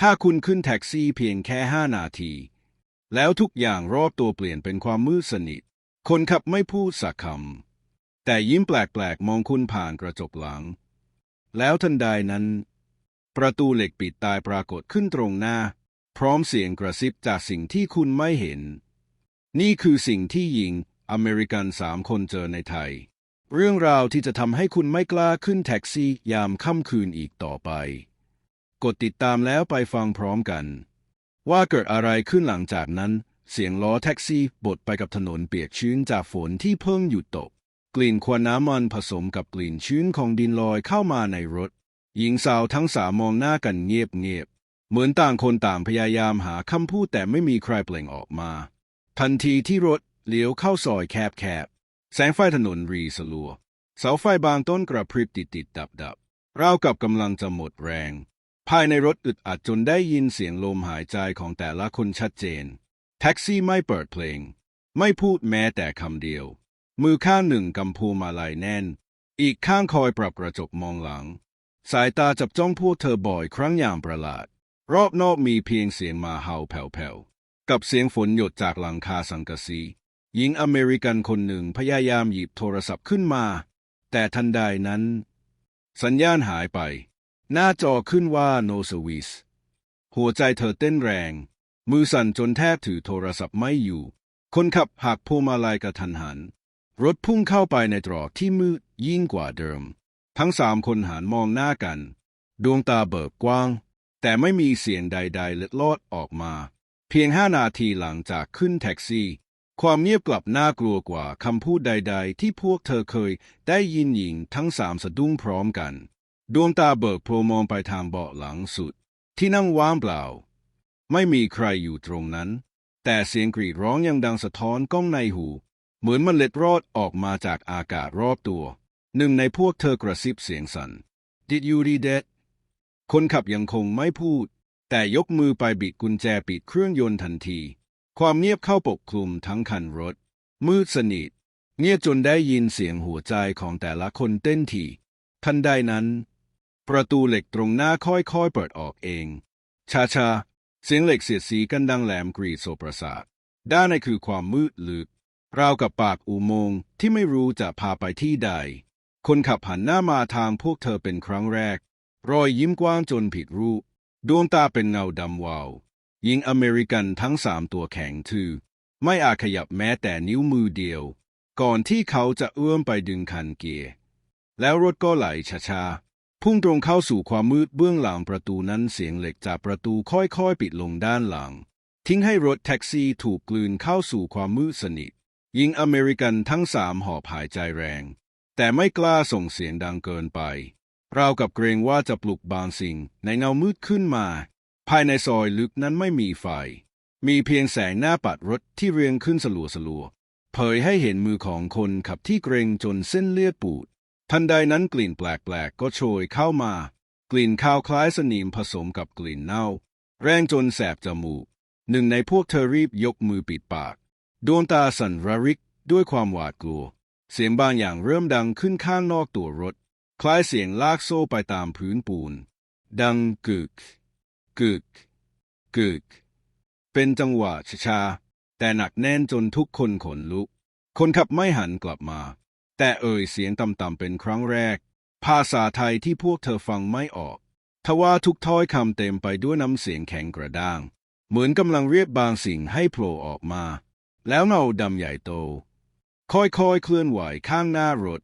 ถ้าคุณขึ้นแท็กซี่เพียงแค่ห้านาที แล้วทุกอย่างรอบตัวเปลี่ยนเป็นความมืดสนิท คนขับไม่พูดสักคำ แต่ยิ้มแปลกๆ มองคุณผ่านกระจกหลัง แล้วทันใดนั้น ประตูเหล็กปิดตายปรากฏขึ้นตรงหน้า พร้อมเสียงกระซิบจากสิ่งที่คุณไม่เห็น นี่คือสิ่งที่หญิงอเมริกันสามคนเจอในไทย เรื่องราวที่จะทำให้คุณไม่กล้าขึ้นแท็กซี่ยามค่ำคืนอีกต่อไป กดติดตามแล้วไปฟังพร้อมกัน ว่าเกิดอะไรขึ้นหลังจากนั้น เสียงล้อแท็กซี่บดไปกับถนนเปียกชื้นจากฝนที่เพิ่งหยุดตก กลิ่นควันน้ำมันผสมกับกลิ่นชื้นของดินลอยเข้ามาในรถ หญิงสาวทั้งสามมองหน้ากันเงียบๆเหมือนต่างคนต่างพยายามหาคำพูดแต่ไม่มีใครเปล่งออกมา ทันทีที่รถเลี้ยวเข้าซอยแคบๆแสงไฟถนนรีสลัวเสาไฟบางต้นกระพริบติดติดดับดับราวกับกำลังจะหมดแรง ภายในรถอึดอัดจนได้ยินเสียงลมหายใจของแต่ละคนชัดเจน แท็กซี่ไม่เปิดเพลง ไม่พูดแม้แต่คำเดียว มือข้างหนึ่งกำพูมาลัยแน่น อีกข้างคอยปรับกระจกมองหลัง สายตาจับจ้องพวกเธอบ่อยครั้งอย่างประหลาด รอบนอกมีเพียงเสียงมาเห่าแผ่วๆ กับเสียงฝนหยดจากหลังคาสังกะสีหญิงอเมริกันคนหนึ่งพยายามหยิบโทรศัพท์ขึ้นมา แต่ทันใดนั้น สัญญาณหายไป หน้าจอขึ้นว่า no service หัวใจเธอเต้นแรง มือสั่นจนแทบถือโทรศัพท์ไม่อยู่ คนขับหักพวงมาลัยกระทันหัน รถพุ่งเข้าไปในตรอกที่มืดยิ่งกว่าเดิม ทั้งสามคนหันมองหน้ากัน ดวงตาเบิกกว้าง แต่ไม่มีเสียงใดๆเล็ดลอดออกมา เพียงห้านาทีหลังจากขึ้นแท็กซี่ ความเงียบกลับน่ากลัวกว่าคำพูดใด ๆ ที่พวกเธอเคยได้ยินหญิงทั้งสามสะดุ้งพร้อมกัน ดวงตาเบิกโพลมองไปทางเบาะหลังสุด ที่นั่งว่างเปล่า ไม่มีใครอยู่ตรงนั้น แต่เสียงกรีดร้องยังดังสะท้อนก้องในหู เหมือนมันเล็ดรอดออกมาจากอากาศรอบตัว หนึ่งในพวกเธอกระซิบเสียงสัน่น Did you read that คนขับยังคงไม่พูด แต่ยกมือไปบิดกุญแจปิดเครื่องยนต์ทันที ความเงียบเข้าปกคลุมทั้งคันรถ มืดสนิทเงียบจนได้ยินเสียงหัวใจของแต่ละคนเต้นถี่ทันใดนั้น ประตูเหล็กตรงหน้าค่อยๆเปิดออกเอง ชาๆเสียงเหล็กเสียดสีกันดังแหลมกรีดโสประสาท ด้านในคือความมืดลึก ราวกับปากอุโมงค์ที่ไม่รู้จะพาไปที่ใด คนขับหันหน้ามาทางพวกเธอเป็นครั้งแรก รอยยิ้มกว้างจนผิดรูป ดวงตาเป็นเงาดำวาว หญิงอเมริกันทั้งสามตัวแข็งทื่อไม่อาจขยับแม้แต่นิ้วมือเดียว ก่อนที่เขาจะเอื้อมไปดึงคันเกียร์ แล้วรถก็ไหลช้าๆ พุ่งตรงเข้าสู่ความมืดเบื้องหลังประตูนั้นเสียงเหล็กจากประตูค่อยๆ ปิดลงด้านหลัง ทิ้งให้รถแท็กซี่ถูกกลืนเข้าสู่ความมืดสนิทหญิงอเมริกันทั้งสามหอบหายใจแรง แต่ไม่กล้าส่งเสียงดังเกินไปราวกับเกรงว่าจะปลุกบางสิ่งในเงามืดขึ้นมา ภายในซอยลึกนั้นไม่มีไฟ มีเพียงแสงหน้าปัดรถที่เรียงขึ้นสลัวสลัวๆเผยให้เห็นมือของคนขับที่เกรงจนเส้นเลือดปูด ทันใดนั้นกลิ่นแปลกๆก็โชยเข้ามา กลิ่นคาวคล้ายสนิมผสมกับกลิ่นเน่า แรงจนแสบจมูก หนึ่งในพวกเธอรีบยกมือปิดปาก ดวงตาสั่นระริกด้วยความหวาดกลัว เสียงบางอย่างเริ่มดังขึ้นข้างนอกตัวรถ คล้ายเสียงลากโซ่ไปตามพื้นปูน ดังกึก กึก กึก เป็นจังหวะช้าๆแต่หนักแน่นจนทุกคนขนลุก คนขับไม่หันกลับมา แต่เอ่ยเสียงต่ำๆเป็นครั้งแรก ภาษาไทยที่พวกเธอฟังไม่ออกทว่าทุกถ้อยคำเต็มไปด้วยน้ำเสียงแข็งกระด้าง เหมือนกำลังเรียกบางสิ่งให้โผล่ออกมา แล้วเงาดำใหญ่โต ค่อยๆเคลื่อนไหวข้างหน้ารถ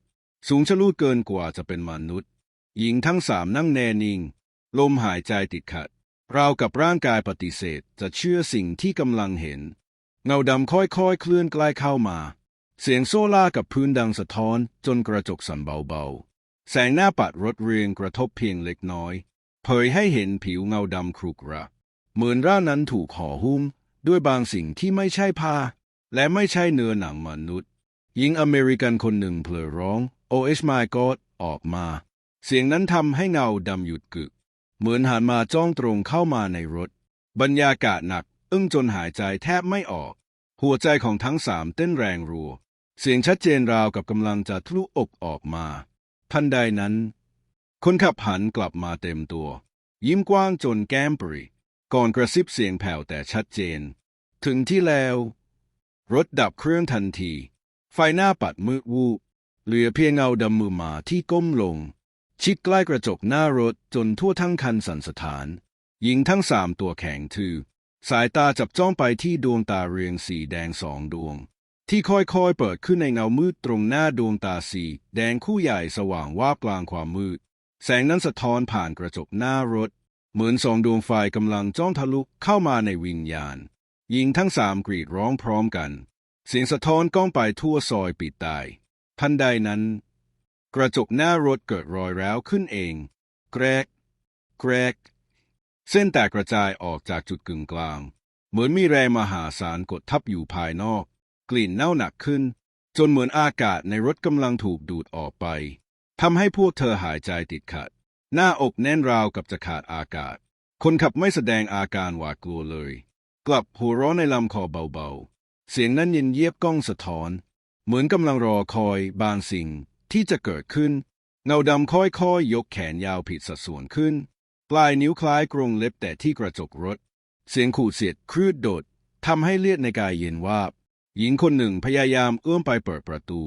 สูงชะลูดเกินกว่าจะเป็นมนุษย์ หญิงทั้งสามนั่งแน่นิ่ง ลมหายใจติดขัดราวกับร่างกายปฏิเสธจะเชื่อสิ่งที่กำลังเห็น เงาดำค่อยๆเคลื่อนใกล้เข้ามา เสียงโซล่ากับพื้นดังสะท้อนจนกระจกสั่นเบาๆ แสงหน้าปัดรถเรียงกระทบเพียงเล็กน้อย เผยให้เห็นผิวเงาดำครุขระเหมือนร่างนั้นถูกห่อหุ้ม ด้วยบางสิ่งที่ไม่ใช่ผ้า และไม่ใช่เนื้อหนังมนุษย์ หญิงอเมริกันคนหนึ่งเผลอร้อง Oh my God ออกมา เสียงนั้นทำให้เงาดำหยุดกึก เหมือนหันมาจ้องตรงเข้ามาในรถ บรรยากาศหนัก อึ้งจนหายใจแทบไม่ออก หัวใจของทั้งสามเต้นแรงรัว เสียงชัดเจนราวกับกำลังจะทะลุอกออกมา ทันใดนั้น คนขับหันกลับมาเต็มตัว ยิ้มกว้างจนแก้มปริก่อนกระซิบเสียงแผ่วแต่ชัดเจน ถึงที่แล้ว รถดับเครื่องทันที ไฟหน้าปัดมืดวูบเหลือเพียงเงาดำมือมาที่ก้มลง ชิดใกล้กระจกหน้ารถจนทั่วทั้งคันสันสะท้าน หญิงทั้งสามตัวแข็งทือ สายตาจับจ้องไปที่ดวงตาเรียงสีแดงสองดวง ที่ค่อยๆเปิดขึ้นในเงามืดตรงหน้าดวงตาสี แดงคู่ใหญ่สว่างวาบกลางความมืด แสงนั้นสะท้อนผ่านกระจกหน้ารถ เหมือนสองดวงไฟกำลังจ้องทะลุเข้ามาในวิญญาณหญิงทั้งสามกรีดร้องพร้อมกัน เสียงสะท้อนก้องไปทั่วซอยปิดตายทันใดนั้น กระจกหน้ารถเกิดรอยร้าวขึ้นเอง แกรก แกรก เส้นแตกกระจายออกจากจุดกึ่งกลาง เหมือนมีแรงมหาศาลกดทับอยู่ภายนอก กลิ่นเน่าหนักขึ้น จนเหมือนอากาศในรถกำลังถูกดูดออกไปทำให้พวกเธอหายใจติดขัด หน้าอกแน่นราวกับจะขาดอากาศ คนขับไม่แสดงอาการหวาดกลัวเลย กลับหัวเร้อนในลำคอเบาๆ เสียงนั้นเย็นเยียบก้องสะท้อน เหมือนกำลังรอคอยบางสิ่งที่จะเกิดขึ้น เงาดำค่อยๆยยกแขนยาวผิดสัดส่วนขึ้น ปลายนิ้วคล้ายกรงเล็บแต่ที่กระจกรถ เสียงขู่เสียดครืดโดดทำให้เลือดในกายเย็นวาบ หญิงคนหนึ่งพยายามเอื้อมไปเปิดประตู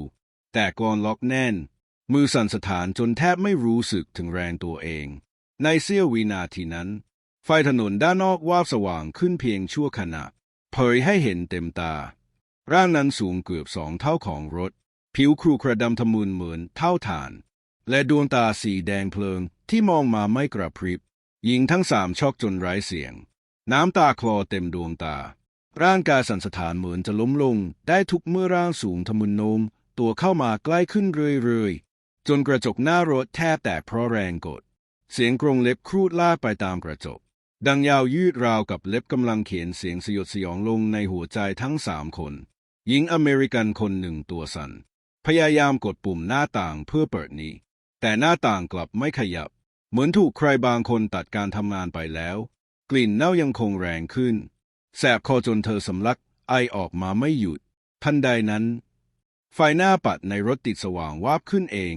แต่กรอนล็อกแน่น มือสั่นสะท้านจนแทบไม่รู้สึกถึงแรงตัวเอง ในเสี้ยววินาทีนั้น ไฟถนนด้านนอกวาบสว่างขึ้นเพียงชั่วขณะ เผยให้เห็นเต็มตา ร่างนั้นสูงเกือบสองเท่าของรถ ผิวครูกระดำทะมุนเหมือนเท่าฐาน และดวงตาสีแดงเพลิงที่มองมาไม่กระพริบหญิงทั้งสามช็อกจนไร้เสียง น้ำตาคลอเต็มดวงตา ร่างกายสั่นสะท้านเหมือนจะล้มลง ได้ทุกเมื่อร่างสูงทะมุนโนม ตัวเข้ามาใกล้ขึ้นเรื่อยๆ จนกระจกหน้ารถแทบแตกเพราะแรงกด เสียงกรงเล็บครูดลากไปตามกระจก ดังยาวยืดราวกับเล็บกำลังเขียนเสียงสยดสยองลงในหัวใจทั้งสามคน หญิงอเมริกันคนหนึ่งตัวสัน่น พยายามกดปุ่มหน้าต่างเพื่อเปิดนี้ แต่หน้าต่างกลับไม่ขยับ เหมือนถูกใครบางคนตัดการทำงานไปแล้ว กลิ่นเน่ายังคงแรงขึ้น แสบคอจนเธอสำลักไอออกมาไม่หยุด ทันใดนั้น ไฟหน้าปัดในรถติดสว่างวาบขึ้นเอง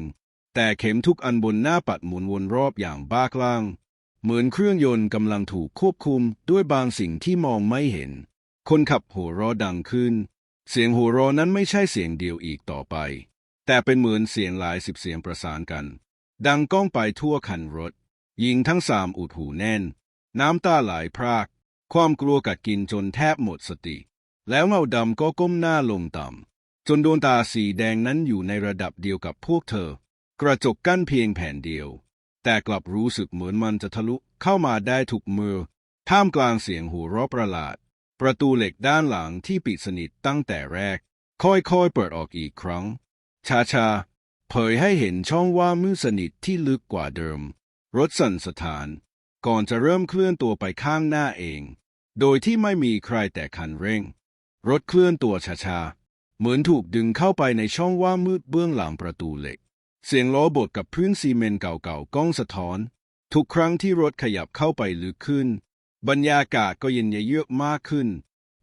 แต่เข็มทุกอันบนหน้าปัดหมุนวนรอบอย่างบ้าคลั่งเหมือนเครื่องยนต์กำลังถูกควบคุมด้วยบางสิ่งที่มองไม่เห็น คนขับหัวเร้อดังขึ้น เสียงหัวเร้อนั้นไม่ใช่เสียงเดียวอีกต่อไป แต่เป็นเหมือนเสียงหลายสิบเสียงประสานกัน ดังก้องไปทั่วคันรถหญิงทั้งสามอุดหูแน่น น้ำตาไหลพราก ความกลัวกัดกินจนแทบหมดสติ แล้วเงาดำก็ก้มหน้าลงต่ำจนดวงตาสีแดงนั้นอยู่ในระดับเดียวกับพวกเธอ กระจกกั้นเพียงแผ่นเดียว แต่กลับรู้สึกเหมือนมันจะทะลุเข้ามาได้ทุกมือ ท่ามกลางเสียงหัวเราะประหลาด ประตูเหล็กด้านหลังที่ปิดสนิทตั้งแต่แรก ค่อยๆเปิดออกอีกครั้งช้าๆเผยให้เห็นช่องว่างมืดสนิทที่ลึกกว่าเดิม รถสั่นสะท้าน ก่อนจะเริ่มเคลื่อนตัวไปข้างหน้าเอง โดยที่ไม่มีใครแต่คันเร่ง รถเคลื่อนตัวช้าๆ เหมือนถูกดึงเข้าไปในช่องว่างมืดเบื้องหลังประตูเหล็ก เสียงล้อบดกับพื้นซีเมนต์เก่าๆก้องสะท้อน ทุกครั้งที่รถขยับเข้าไปลึกขึ้น บรรยากาศก็เย็นเยือกมากขึ้น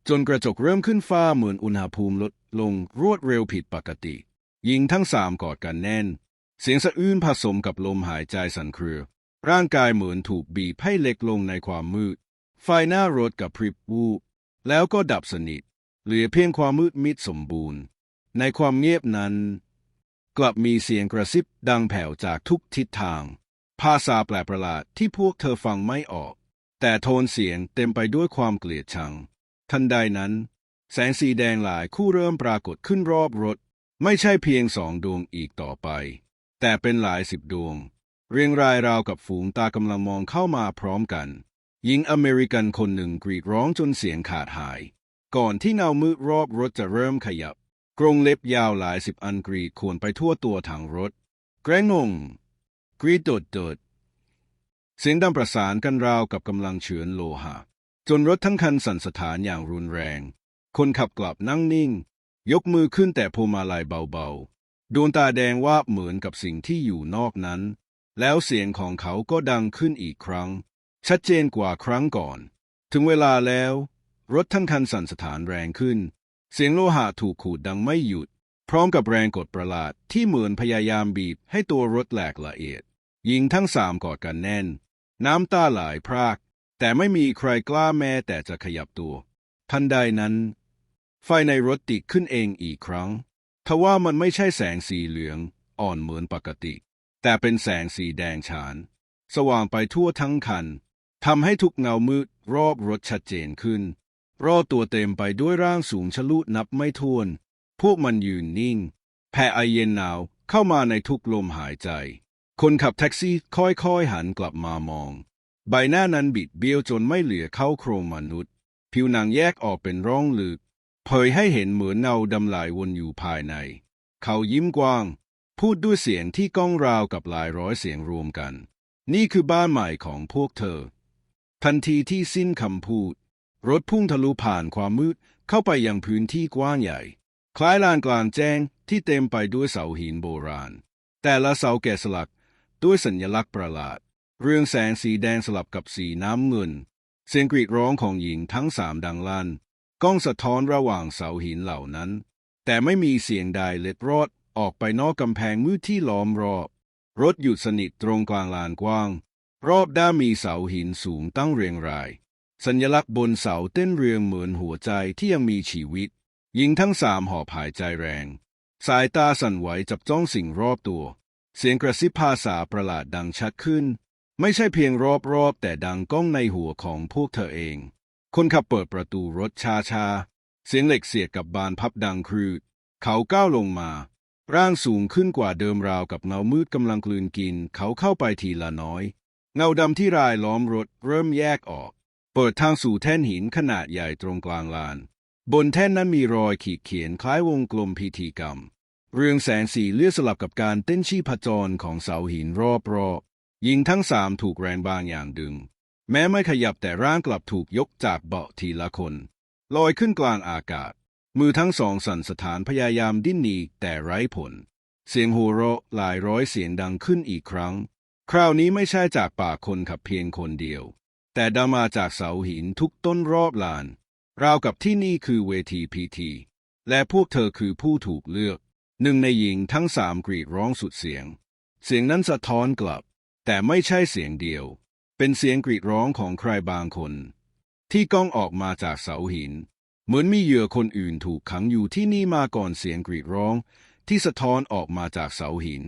จนกระจกเริ่มขึ้นฟ้าเหมือนอุณหภูมิลดลงรวดเร็วผิดปกติหญิงทั้งสามกอดกันแน่น เสียงสะอื้นผสมกับลมหายใจสั่นเครือ ร่างกายเหมือนถูกบีบให้เล็กลงในความมืด ไฟหน้ารถกับพริบวูบแล้วก็ดับสนิท เหลือเพียงความมืดมิดสมบูรณ์ ในความเงียบนั้น กลับมีเสียงกระซิบดังแผ่วจากทุกทิศทาง ภาษาแปลกประหลาดที่พวกเธอฟังไม่ออก แต่โทนเสียงเต็มไปด้วยความเกลียดชัง ทันใดนั้น แสงสีแดงหลายคู่เริ่มปรากฏขึ้นรอบรถ ไม่ใช่เพียงสองดวงอีกต่อไป แต่เป็นหลายสิบดวง เรียงรายราวกับฝูงตากำลังมองเข้ามาพร้อมกัน หญิงอเมริกันคนหนึ่งกรีดร้องจนเสียงขาดหาย ก่อนที่เงามืดรอบรถจะเริ่มขยับ กรงเล็บยาวหลายสิบอันกรีดข่วนไปทั่วตัวถังรถ แกรงงง กรีดโดดโดดเสียงดังประสานกันราวกับกำลังเฉือนโลหะ จนรถทั้งคันสั่นสะท้านอย่างรุนแรง คนขับกลับนั่งนิ่ง ยกมือขึ้นแต่พวงมาลัยเบาๆ ดวงตาแดงวาบเหมือนกับสิ่งที่อยู่นอกนั้น แล้วเสียงของเขาก็ดังขึ้นอีกครั้ง ชัดเจนกว่าครั้งก่อน ถึงเวลาแล้ว รถทั้งคันสั่นสะท้านแรงขึ้น เสียงโลหะถูกขูดดังไม่หยุด พร้อมกับแรงกดประหลาดที่เหมือนพยายามบีบให้ตัวรถแหลกละเอียด หญิงทั้งสามกอดกันแน่น น้ำตาไหลพราก แต่ไม่มีใครกล้าแม้แต่จะขยับตัว ทันใดนั้น ไฟในรถติดขึ้นเองอีกครั้งทว่ามันไม่ใช่แสงสีเหลือง อ่อนเหมือนปกติ แต่เป็นแสงสีแดงฉาน สว่างไปทั่วทั้งคันทำให้ทุกเงามืดรอบรถชัดเจนขึ้น รอบตัวเต็มไปด้วยร่างสูงชะลุนับไม่ถ้วน พวกมันยืนนิ่ง แผ่ไอเย็นหนาวเข้ามาในทุกลมหายใจ คนขับแท็กซี่ค่อยๆหันกลับมามอง ใบหน้านั้นบิดเบี้ยวจนไม่เหลือเข้าโครงมนุษย์ ผิวหนังแยกออกเป็นร่องลึกเผยให้เห็นเหมือนเงาดำลายวนอยู่ภายใน เขายิ้มกว้าง พูดด้วยเสียงที่ก้องราวกับหลายร้อยเสียงรวมกัน นี่คือบ้านใหม่ของพวกเธอ ทันทีที่สิ้นคำพูด รถพุ่งทะลุผ่านความมืดเข้าไปยังพื้นที่กว้างใหญ่ คล้ายลานกลางแจ้งที่เต็มไปด้วยเสาหินโบราณ แต่ละเสาแกะสลักด้วยสัญลักษณ์ประหลาด เรืองแสงสีแดงสลับกับสีน้ำเงิน เสียงกรีดร้องของหญิงทั้งสามดังลั่น ก้องสะท้อนระหว่างเสาหินเหล่านั้น แต่ไม่มีเสียงใดเล็ดรอด ออกไปนอกกำแพงมืดที่ล้อมรอบ รถหยุดสนิทตรงกลางลานกว้าง รอบด้านมีเสาหินสูงตั้งเรียงราย สัญลักษณ์บนเสาเต้นเรียงเหมือนหัวใจที่ยังมีชีวิต หญิงทั้งสามหอบหายใจแรง สายตาสั่นไหวจับจ้องสิ่งรอบตัว เสียงกระซิบภาษาประหลาดดังชัดขึ้น ไม่ใช่เพียงรอบๆแต่ดังก้องในหัวของพวกเธอเอง คนขับเปิดประตูรถช้าๆเสียงเหล็กเสียดกับบานพับดังครืด เขาก้าวลงมา ร่างสูงขึ้นกว่าเดิมราวกับเงามืดกำลังกลืนกิน เขาเข้าไปทีละน้อย เงาดำที่รายล้อมรถเริ่มแยกออก เปิดทางสู่แท่นหินขนาดใหญ่ตรงกลางลาน บนแท่นนั้นมีรอยขีดเขียนคล้ายวงกลมพิธีกรรม เรืองแสงสีเลือดสลับกับการเต้นชีพจรของเสาหินรอบๆหญิงทั้งสามถูกแรงบางอย่างดึง แม้ไม่ขยับแต่ร่างกลับถูกยกจากเบาะทีละคน ลอยขึ้นกลางอากาศ มือทั้งสองสั่นสถานพยายามดิ้นหนีแต่ไร้ผล เสียงหัวเราะหลายร้อยเสียงดังขึ้นอีกครั้ง คราวนี้ไม่ใช่จากปากคนขับเพียงคนเดียว แต่ดังมาจากเสาหินทุกต้นรอบลาน ราวกับที่นี่คือเวทีพิธีและพวกเธอคือผู้ถูกเลือก หนึ่งในหญิงทั้งสามกรีดร้องสุดเสียง เสียงนั้นสะท้อนกลับ แต่ไม่ใช่เสียงเดียว เป็นเสียงกรีดร้องของใครบางคน ที่ก้องออกมาจากเสาหิน เหมือนมีเหยื่อคนอื่นถูกขังอยู่ที่นี่มาก่อนเสียงกรีดร้อง ที่สะท้อนออกมาจากเสาหิน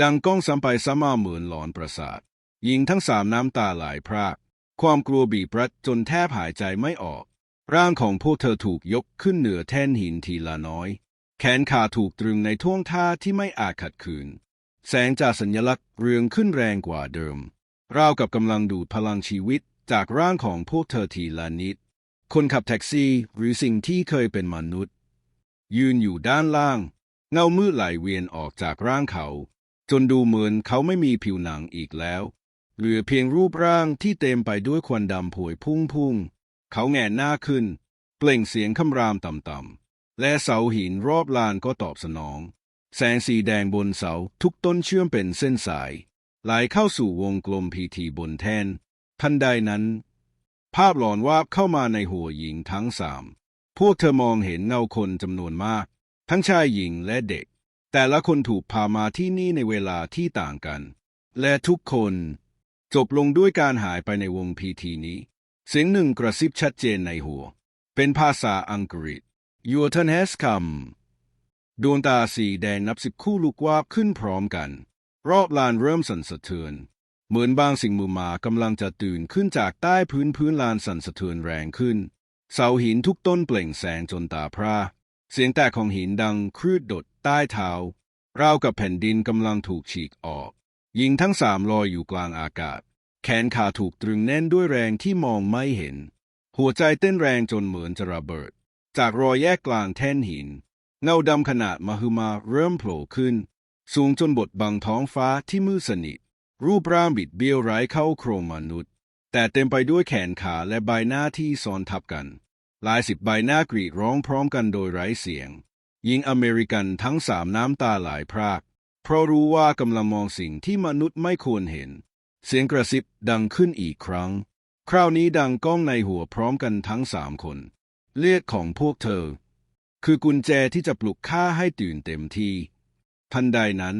ดังก้องซ้ำไปซ้ำมาเหมือนหลอนประสาทหญิงทั้งสามน้ำตาไหลพราก ความกลัวบีบรัดจนแทบหายใจไม่ออก ร่างของพวกเธอถูกยกขึ้นเหนือแท่นหินทีละน้อย แขนขาถูกตรึงในท่วงท่าที่ไม่อาจขัดขืน แสงจากสัญลักษณ์เรืองขึ้นแรงกว่าเดิมราวกับกำลังดูดพลังชีวิตจากร่างของพวกเธอทีละนิด คนขับแท็กซี่หรือสิ่งที่เคยเป็นมนุษย์ ยืนอยู่ด้านล่าง เงามืดไหลเวียนออกจากร่างเขา จนดูเหมือนเขาไม่มีผิวหนังอีกแล้ว เหลือเพียงรูปร่างที่เต็มไปด้วยควันดำผวยพุ่งพุ่งๆเขาแงนหน้าขึ้น เปล่งเสียงคำรามต่ำๆและเสาหินรอบลานก็ตอบสนอง แสงสีแดงบนเสาทุกต้นเชื่อมเป็นเส้นสายไหลเข้าสู่วงกลมพิธีบนแท่นทันใดนั้น ภาพหลอนวาบเข้ามาในหัวหญิงทั้งสาม พวกเธอมองเห็นเงาคนจำนวนมาก ทั้งชายหญิงและเด็ก แต่ละคนถูกพามาที่นี่ในเวลาที่ต่างกัน และทุกคนจบลงด้วยการหายไปในวงพิธีนี้ เสียงหนึ่งกระซิบชัดเจนในหัว เป็นภาษาอังกฤษ Your turn has come ดวงตาสีแดงนับสิบคู่ลูกวาบขึ้นพร้อมกัน รอบลานเริ่มสั่นสะเทือน เหมือนบางสิ่งมือมากำลังจะตื่นขึ้นจากใต้พื้นพื้นลานสั่นสะเทือนแรงขึ้น เสาหินทุกต้นเปล่งแสงจนตาพร่าเสียงแตกของหินดังครืดดดใต้เท้าราวกับแผ่นดินกำลังถูกฉีกออกหญิงทั้งสามลอยอยู่กลางอากาศ แขนขาถูกตรึงแน่นด้วยแรงที่มองไม่เห็น หัวใจเต้นแรงจนเหมือนจะระเบิด จากรอยแยกกลางแท่นหิน เงาดำขนาดมหึมาเริ่มโผล่ขึ้น สูงจนบดบังท้องฟ้าที่มืดสนิท รูปร่างบิดเบี้ยวไร้เข้าโครงมนุษย์ แต่เต็มไปด้วยแขนขาและใบหน้าที่ซ้อนทับกันหลายสิบใบหน้ากรีดร้องพร้อมกันโดยไร้เสียงหญิงอเมริกันทั้งสามน้ำตาไหลพราก เพราะรู้ว่ากำลังมองสิ่งที่มนุษย์ไม่ควรเห็น เสียงกระซิบดังขึ้นอีกครั้ง คราวนี้ดังก้องในหัวพร้อมกันทั้งสามคน เลือดของพวกเธอ คือกุญแจที่จะปลุกข้าให้ตื่นเต็มที่ ทันใดนั้น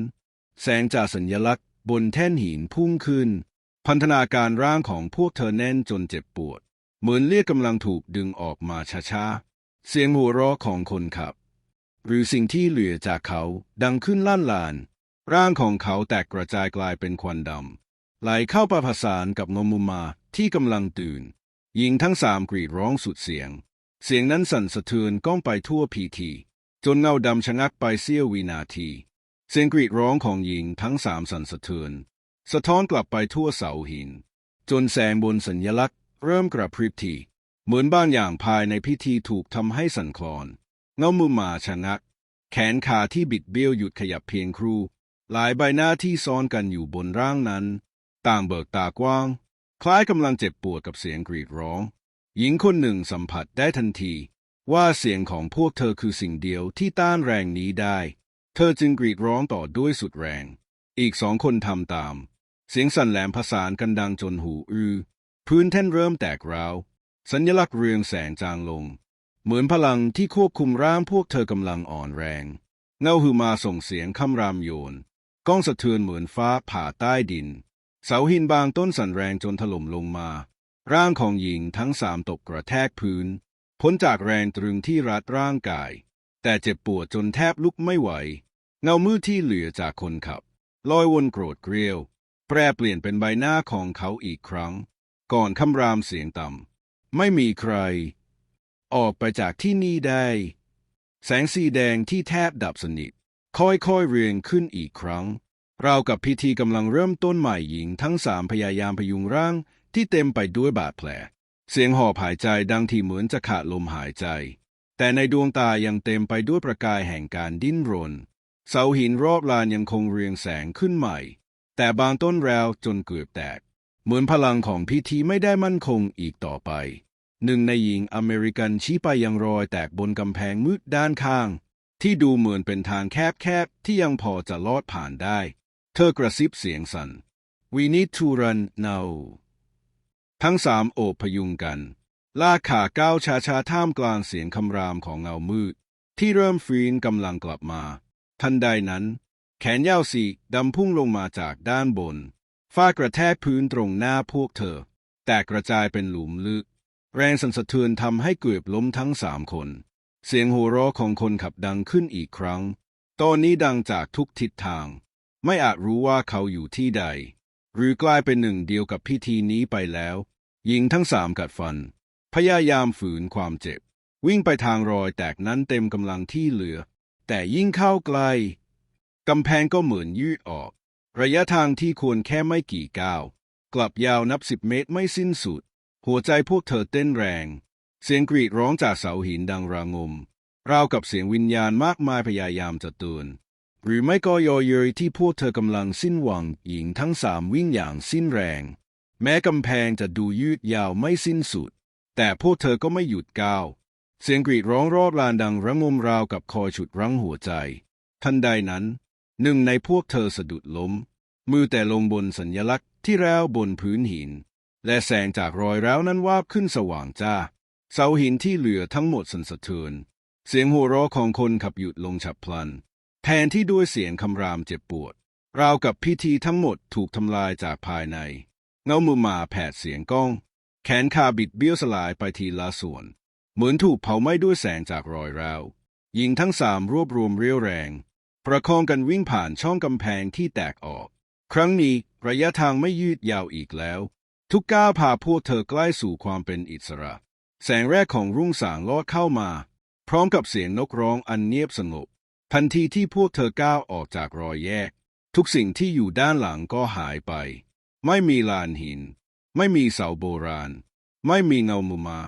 แสงจากสัญลักษณ์ บนแท่นหินพุ่งขึ้น พันธนาการร่างของพวกเธอแน่นจนเจ็บปวด เหมือนเลือดกำลังถูกดึงออกมาช้าๆ เสียงหัวเราะของคนขับ หรือสิ่งที่เหลือจากเขาดังขึ้นลั่นลาน ร่างของเขาแตกกระจายกลายเป็นควันดำไหลเข้าประผสานกับนมมุมาที่กำลังตื่นหญิงทั้งสามกรีดร้องสุดเสียง เสียงนั้นสั่นสะเทือนก้องไปทั่วพีที จนเงาดำชะงักไปเสี้ยววินาที เสียงกรีดร้องของหญิงทั้งสามสั่นสะเทือน สะท้อนกลับไปทั่วเสาหิน จนแสงบนสัญลักษณ์ เริ่มกระพริบทีเหมือนบ้างอย่างภายในพิธีถูกทำให้สั่นคลอน เงามือมาชะงัก แขนขาที่บิดเบี้ยวหยุดขยับเพียงครู่หลายใบหน้าที่ซ้อนกันอยู่บนร่างนั้น ต่างเบิกตากว้าง คล้ายกำลังเจ็บปวดกับเสียงกรีดร้อง หญิงคนหนึ่งสัมผัสได้ทันที ว่าเสียงของพวกเธอคือสิ่งเดียวที่ต้านแรงนี้ได้ เธอจึงกรีดร้องต่อด้วยสุดแรง อีกสองคนทำตาม เสียงสั่นแหลมผสานกันดังจนหูอื้อ พื้นแท่นเริ่มแตกร้าว สัญลักษณ์เรืองแสงจางลง เหมือนพลังที่ควบคุมร่างพวกเธอกำลังอ่อนแรง เงาหือมาส่งเสียงคำรามโยน ก้องสะเทือนเหมือนฟ้าผ่าใต้ดิน เสาหินบางต้นสั่นแรงจนถล่มลงมา ร่างของหญิงทั้งสามตกกระแทกพื้น พ้นจากแรงตรึงที่รัดร่างกาย แต่เจ็บปวดจนแทบลุกไม่ไหว เงามืดที่เหลือจากคนขับ ลอยวนโกรธเกรียว แปรเปลี่ยนเป็นใบหน้าของเขาอีกครั้ง ก่อนคำรามเสียงต่ำไม่มีใคร ออกไปจากที่นี่ได้ แสงสีแดงที่แทบดับสนิท ค่อยๆเรียงขึ้นอีกครั้งเรากับพิธีกำลังเริ่มต้นใหม่หญิงทั้งสามพยายามพยุงร่างที่เต็มไปด้วยบาดแผล เสียงหอบหายใจดังที่เหมือนจะขาดลมหายใจ แต่ในดวงตายังเต็มไปด้วยประกายแห่งการดิ้นรน เสาหินรอบลานยังคงเรียงแสงขึ้นใหม่ แต่บางต้นแล้วจนเกือบแตก เหมือนพลังของพิธีไม่ได้มั่นคงอีกต่อไป หนึ่งในหญิงอเมริกันชี้ไปยังรอยแตกบนกำแพงมืดด้านข้าง ที่ดูเหมือนเป็นทางแคบๆที่ยังพอจะลอดผ่านได้ เธอกระซิบเสียงสัน่น We need to run now ทั้งสามโอบพยุงกัน ลากขาก้าวช้าๆท่ามกลางเสียงคำรามของเงามืด ที่เริ่มฟื้นกำลังกลับมา ทันใดนั้น แขนยาวสีดำพุ่งลงมาจากด้านบนฟาดกระแทกพื้นตรงหน้าพวกเธอ แตกกระจายเป็นหลุมลึก แรงสั่นสะเทือนทำให้เกือบล้มทั้งสามคน เสียงหัวเราะของคนขับดังขึ้นอีกครั้ง ตอนนี้ดังจากทุกทิศทาง ไม่อาจรู้ว่าเขาอยู่ที่ใด หรือกลายเป็นหนึ่งเดียวกับพิธีนี้ไปแล้วหญิงทั้งสามกัดฟัน พยายามฝืนความเจ็บ วิ่งไปทางรอยแตกนั้นเต็มกำลังที่เหลือ แต่ยิ่งเข้าใกลกำแพงก็เหมือนยืดออก ระยะทางที่ควรแค่ไม่กี่ก้าว กลับยาวนับสิบเมตรไม่สิ้นสุด หัวใจพวกเธอเต้นแรง เสียงกรีดร้องจากเสาหินดังระงม ราวกับเสียงวิญญาณมากมายพยายามจะเตือนหรือไม่ก็ยอเยยที่พวกเธอกำลังสิ้นหวังหญิงทั้งสามวิ่งอย่างสิ้นแรง แม้กำแพงจะดูยืดยาวไม่สิ้นสุด แต่พวกเธอก็ไม่หยุดก้าว เสียงกรีดร้องรอบลานดังระงมราวกับคอยฉุดรั้งหัวใจ ทันใดนั้น หนึ่งในพวกเธอสะดุดล้ม มือแต่ลงบนสัญลักษณ์ที่แล้วบนพื้นหิน และแสงจากรอยร้าวนั้นวาบขึ้นสว่างจ้า เสาหินที่เหลือทั้งหมดสั่นสะเทือน เสียงหัวเราะของคนขับหยุดลงฉับพลัน แทนที่ด้วยเสียงคำรามเจ็บปวด ราวกับพิธีทั้งหมดถูกทำลายจากภายใน เงามือมาแผดเสียงก้อง แขนขาบิดเบี้ยวสลายไปทีละส่วน เหมือนถูกเผาไหม้ด้วยแสงจากรอยร้าวหญิงทั้งสามรวบรวมเรี่ยวแรง ประคองกันวิ่งผ่านช่องกำแพงที่แตกออก ครั้งนี้ระยะทางไม่ยืดยาวอีกแล้ว ทุกก้าวพาพวกเธอใกล้สู่ความเป็นอิสระ แสงแรกของรุ่งสางลอดเข้ามา พร้อมกับเสียงนกร้องอันเงียบสงบทันทีที่พวกเธอก้าวออกจากรอยแยก ทุกสิ่งที่อยู่ด้านหลังก็หายไป ไม่มีลานหิน ไม่มีเสาโบราณ ไม่มีเงามุมา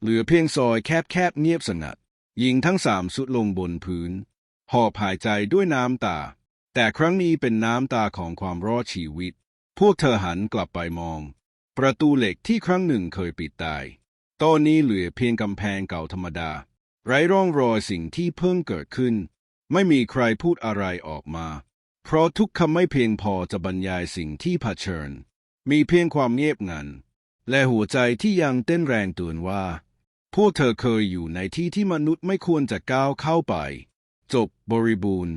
เหลือเพียงซอยแคบๆเงียบสงัดหญิงทั้งสามสุดลงบนพื้น หอบหายใจด้วยน้ำตา แต่ครั้งนี้เป็นน้ำตาของความรอดชีวิต พวกเธอหันกลับไปมอง ประตูเหล็กที่ครั้งหนึ่งเคยปิดตาย ตอนนี้เหลือเพียงกำแพงเก่าธรรมดา ไร้ร่องรอยสิ่งที่เพิ่งเกิดขึ้น ไม่มีใครพูดอะไรออกมา เพราะทุกคำไม่เพียงพอจะบรรยายสิ่งที่เผชิญ มีเพียงความเงียบงัน และหัวใจที่ยังเต้นแรงเตือนว่า พวกเธอเคยอยู่ในที่ที่มนุษย์ไม่ควรจะก้าวเข้าไป จบบริบูรณ์